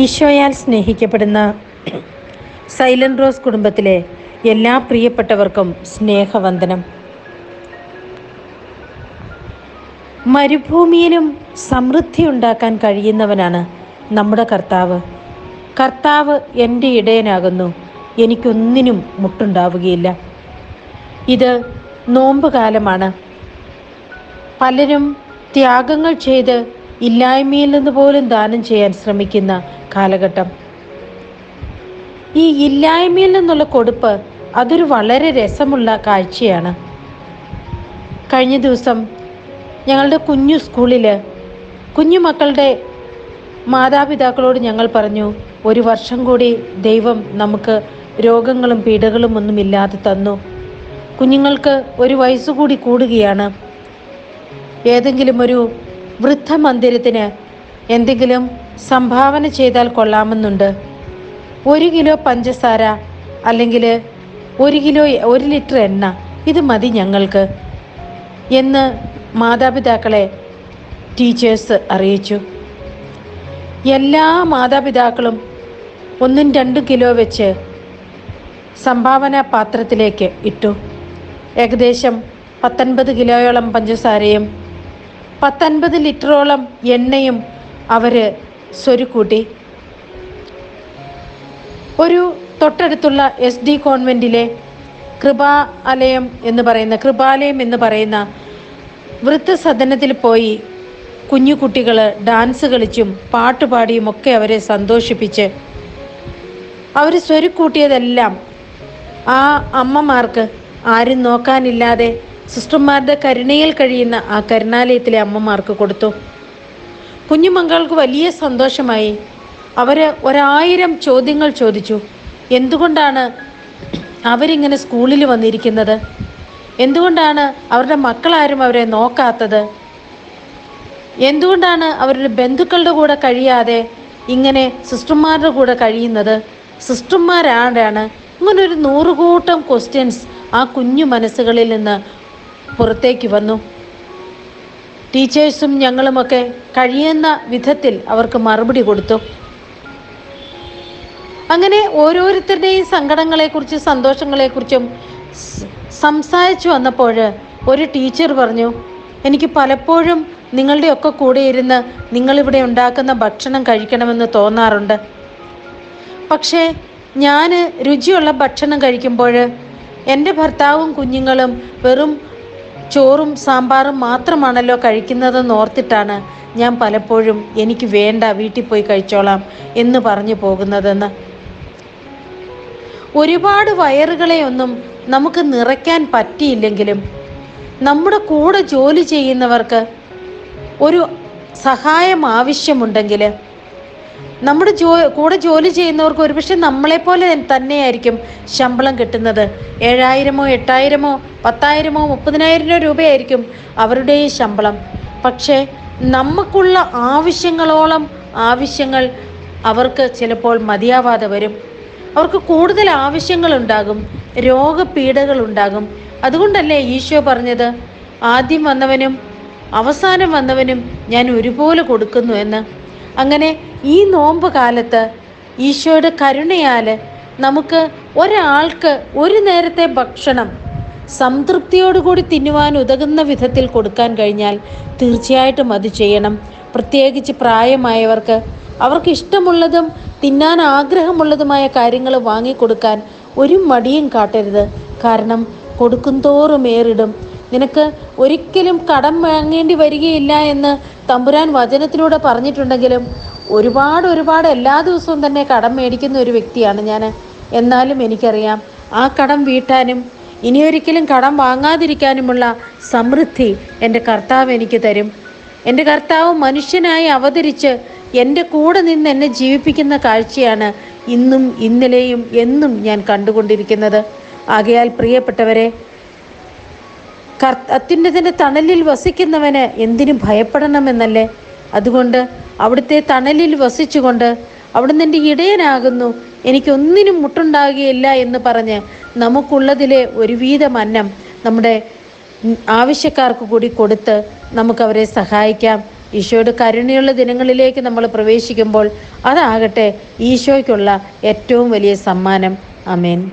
ഈശോയാൽ സ്നേഹിക്കപ്പെടുന്ന silent rose കുടുംബത്തിലെ എല്ലാ പ്രിയപ്പെട്ടവർക്കും സ്നേഹവന്ദനം. മരുഭൂമിയിലും സമൃദ്ധി ഉണ്ടാക്കാൻ കഴിയുന്നവനാണ് നമ്മുടെ കർത്താവ്. കർത്താവ് എന്റെ ഇടയനാകുന്നു എനിക്കൊന്നിനും മുട്ടുണ്ടാവുകയില്ല. ഇത് നോമ്പ് കാലമാണ്. പലരും ത്യാഗങ്ങൾ ചെയ്ത് ഇല്ലായ്മയിൽ നിന്ന് പോലും ദാനം ചെയ്യാൻ ശ്രമിക്കുന്ന കാലഘട്ടം. ഈ ഇല്ലായ്മയിൽ നിന്നുള്ള കൊടുപ്പ് അതൊരു വളരെ രസമുള്ള കാഴ്ചയാണ്. കഴിഞ്ഞ ദിവസം ഞങ്ങളുടെ കുഞ്ഞു സ്കൂളിൽ കുഞ്ഞു മക്കളുടെ മാതാപിതാക്കളോട് ഞങ്ങൾ പറഞ്ഞു ഒരു വർഷം കൂടി ദൈവം നമുക്ക് രോഗങ്ങളും പീഡകളും ഒന്നും ഇല്ലാതെ തന്നു. കുഞ്ഞുങ്ങൾക്ക് ഒരു വയസ്സുകൂടി കൂടുകയാണ്. ഏതെങ്കിലും ഒരു വൃദ്ധമന്ദിരത്തിന് എന്തെങ്കിലും സംഭാവന ചെയ്താൽ കൊള്ളാമെന്നുണ്ട്. ഒരു കിലോ പഞ്ചസാര അല്ലെങ്കിൽ ഒരു കിലോ ഒരു ലിറ്റർ എണ്ണ ഇത് മതി ഞങ്ങൾക്ക് എന്ന് മാതാപിതാക്കളെ ടീച്ചേഴ്സ് അറിയിച്ചു. എല്ലാ മാതാപിതാക്കളും ഒന്നും രണ്ടും കിലോ വെച്ച് സംഭാവന പാത്രത്തിലേക്ക് ഇട്ടു. ഏകദേശം പത്തൊൻപത് കിലോയോളം പഞ്ചസാരയും പത്തൊൻപത് ലിറ്ററോളം എണ്ണയും അവർ സ്വരുക്കൂട്ടി ഒരു തൊട്ടടുത്തുള്ള എസ് ഡി കോൺവെന്റിലെ കൃപാലയം എന്ന് പറയുന്ന കൃപാലയം എന്ന് പറയുന്ന വൃദ്ധസദനത്തിൽ പോയി കുഞ്ഞു കുട്ടികൾ ഡാൻസ് കളിച്ചും പാട്ടുപാടിയും ഒക്കെ അവരെ സന്തോഷിപ്പിച്ച് അവർ സ്വരുക്കൂട്ടിയതെല്ലാം ആ അമ്മമാർക്ക് ആരും നോക്കാനില്ലാതെ സിസ്റ്റർമാരുടെ കരുണയിൽ കഴിയുന്ന ആ കരുണാലയത്തിലെ അമ്മമാർക്ക് കൊടുത്തു. കുഞ്ഞുമക്കൾക്ക് വലിയ സന്തോഷമായി. അവർ ഒരായിരം ചോദ്യങ്ങൾ ചോദിച്ചു. എന്തുകൊണ്ടാണ് അവരിങ്ങനെ സ്കൂളിൽ വന്നിരിക്കുന്നത്? എന്തുകൊണ്ടാണ് അവരുടെ മക്കളാരും അവരെ നോക്കാത്തത്? എന്തുകൊണ്ടാണ് അവരുടെ ബന്ധുക്കളുടെ കൂടെ കഴിയാതെ ഇങ്ങനെ സിസ്റ്റർമാരുടെ കൂടെ കഴിയുന്നത്? സിസ്റ്റർമാരാരാണ്? ഇങ്ങനെ ഒരു നൂറുകൂട്ടം ക്വസ്റ്റ്യൻസ് ആ കുഞ്ഞു മനസ്സുകളിൽ നിന്ന് പുറത്തേക്ക് വന്നു. ടീച്ചേഴ്സും ഞങ്ങളുമൊക്കെ കഴിയുന്ന വിധത്തിൽ അവർക്ക് മറുപടി കൊടുത്തു. അങ്ങനെ ഓരോരുത്തരുടെയും സങ്കടങ്ങളെക്കുറിച്ചും സന്തോഷങ്ങളെക്കുറിച്ചും സംസാരിച്ചു വന്നപ്പോൾ ഒരു ടീച്ചർ പറഞ്ഞു എനിക്ക് പലപ്പോഴും നിങ്ങളുടെയൊക്കെ കൂടെ ഇരുന്ന് നിങ്ങളിവിടെ ഉണ്ടാക്കുന്ന ഭക്ഷണം കഴിക്കണമെന്ന് തോന്നാറുണ്ട്. പക്ഷേ ഞാൻ രുചിയുള്ള ഭക്ഷണം കഴിക്കുമ്പോൾ എന്റെ ഭർത്താവും കുഞ്ഞുങ്ങളും വെറും ചോറും സാമ്പാറും മാത്രമാണല്ലോ കഴിക്കുന്നതെന്ന് ഓർത്തിട്ടാണ് ഞാൻ പലപ്പോഴും എനിക്ക് വേണ്ട വീട്ടിൽ പോയി കഴിച്ചോളാം എന്ന് പറഞ്ഞു പോകുന്നതെന്ന്. ഒരുപാട് വയറുകളെ ഒന്നും നമുക്ക് നിറയ്ക്കാൻ പറ്റിയില്ലെങ്കിലും നമ്മുടെ കൂടെ ജോലി ചെയ്യുന്നവർക്ക് ഒരു സഹായം ആവശ്യമുണ്ടെങ്കിൽ നമ്മുടെ ജോ കൂടെ ജോലി ചെയ്യുന്നവർക്ക് ഒരുപക്ഷെ നമ്മളെപ്പോലെ തന്നെയായിരിക്കും ശമ്പളം കിട്ടുന്നത്. ഏഴായിരമോ എട്ടായിരമോ പത്തായിരമോ മുപ്പതിനായിരം രൂപയായിരിക്കും അവരുടെയും ശമ്പളം. പക്ഷേ നമുക്കുള്ള ആവശ്യങ്ങളോളം ആവശ്യങ്ങൾ അവർക്ക് ചിലപ്പോൾ മതിയാവാതെ വരും. അവർക്ക് കൂടുതൽ ആവശ്യങ്ങളുണ്ടാകും രോഗപീഠകളുണ്ടാകും അതുകൊണ്ടല്ലേ ഈശോ പറഞ്ഞത് ആദ്യം വന്നവനും അവസാനം വന്നവനും ഞാൻ ഒരുപോലെ കൊടുക്കുന്നു എന്ന്. അങ്ങനെ ഈ നോമ്പ് കാലത്ത് ഈശോയുടെ കരുണയാൽ നമുക്ക് ഒരാൾക്ക് ഒരു നേരത്തെ ഭക്ഷണം സംതൃപ്തിയോടുകൂടി തിന്നുവാൻ ഉതകുന്ന വിധത്തിൽ കൊടുക്കാൻ കഴിഞ്ഞാൽ തീർച്ചയായിട്ടും അത് ചെയ്യണം. പ്രത്യേകിച്ച് പ്രായമായവർക്ക് അവർക്ക് ഇഷ്ടമുള്ളതും തിന്നാൻ ആഗ്രഹമുള്ളതുമായ കാര്യങ്ങൾ വാങ്ങിക്കൊടുക്കാൻ ഒരു മടിയും കാട്ടരുത്. കാരണം കൊടുക്കും തോറും ഏറിടും. നിനക്ക് ഒരിക്കലും കടം വാങ്ങേണ്ടി വരികയില്ല എന്ന് തമ്പുരാൻ വചനത്തിലൂടെ പറഞ്ഞിട്ടുണ്ടെങ്കിലും ഒരുപാട് ഒരുപാട് എല്ലാ ദിവസവും തന്നെ കടം മേടിക്കുന്ന ഒരു വ്യക്തിയാണ് ഞാൻ. എന്നാലും എനിക്കറിയാം ആ കടം വീട്ടാനും ഇനിയൊരിക്കലും കടം വാങ്ങാതിരിക്കാനുമുള്ള സമൃദ്ധി എന്റെ കർത്താവ് എനിക്ക് തരും. എന്റെ കർത്താവ് മനുഷ്യനായി അവതരിച്ച് എന്റെ കൂടെ നിന്ന് എന്നെ ജീവിപ്പിക്കുന്ന കാഴ്ചയാണ് ഇന്നും ഇന്നലെയും എന്നും ഞാൻ കണ്ടുകൊണ്ടിരിക്കുന്നത്. ആകയാൽ പ്രിയപ്പെട്ടവരെ അത്യുന്നതിന്റെ തണലിൽ വസിക്കുന്നവന് എന്തിനും ഭയപ്പെടണമെന്നല്ലേ? അതുകൊണ്ട് അവിടുത്തെ തണലിൽ വസിച്ചുകൊണ്ട് അവിടുന്ന് എന്റെ ഇടയനാകുന്നു. എനിക്കൊന്നിനും മുട്ടുണ്ടാകുകയില്ല എന്ന് പറഞ്ഞ് നമുക്കുള്ളതിലെ ഒരു വീതം അന്നം നമ്മുടെ ആവശ്യക്കാർക്ക് കൂടി കൊടുത്ത് നമുക്കവരെ സഹായിക്കാം. ഈശോയുടെ കരുണയുള്ള ദിനങ്ങളിലേക്ക് നമ്മൾ പ്രവേശിക്കുമ്പോൾ അതാകട്ടെ ഈശോയ്ക്കുള്ള ഏറ്റവും വലിയ സമ്മാനം. അമേൻ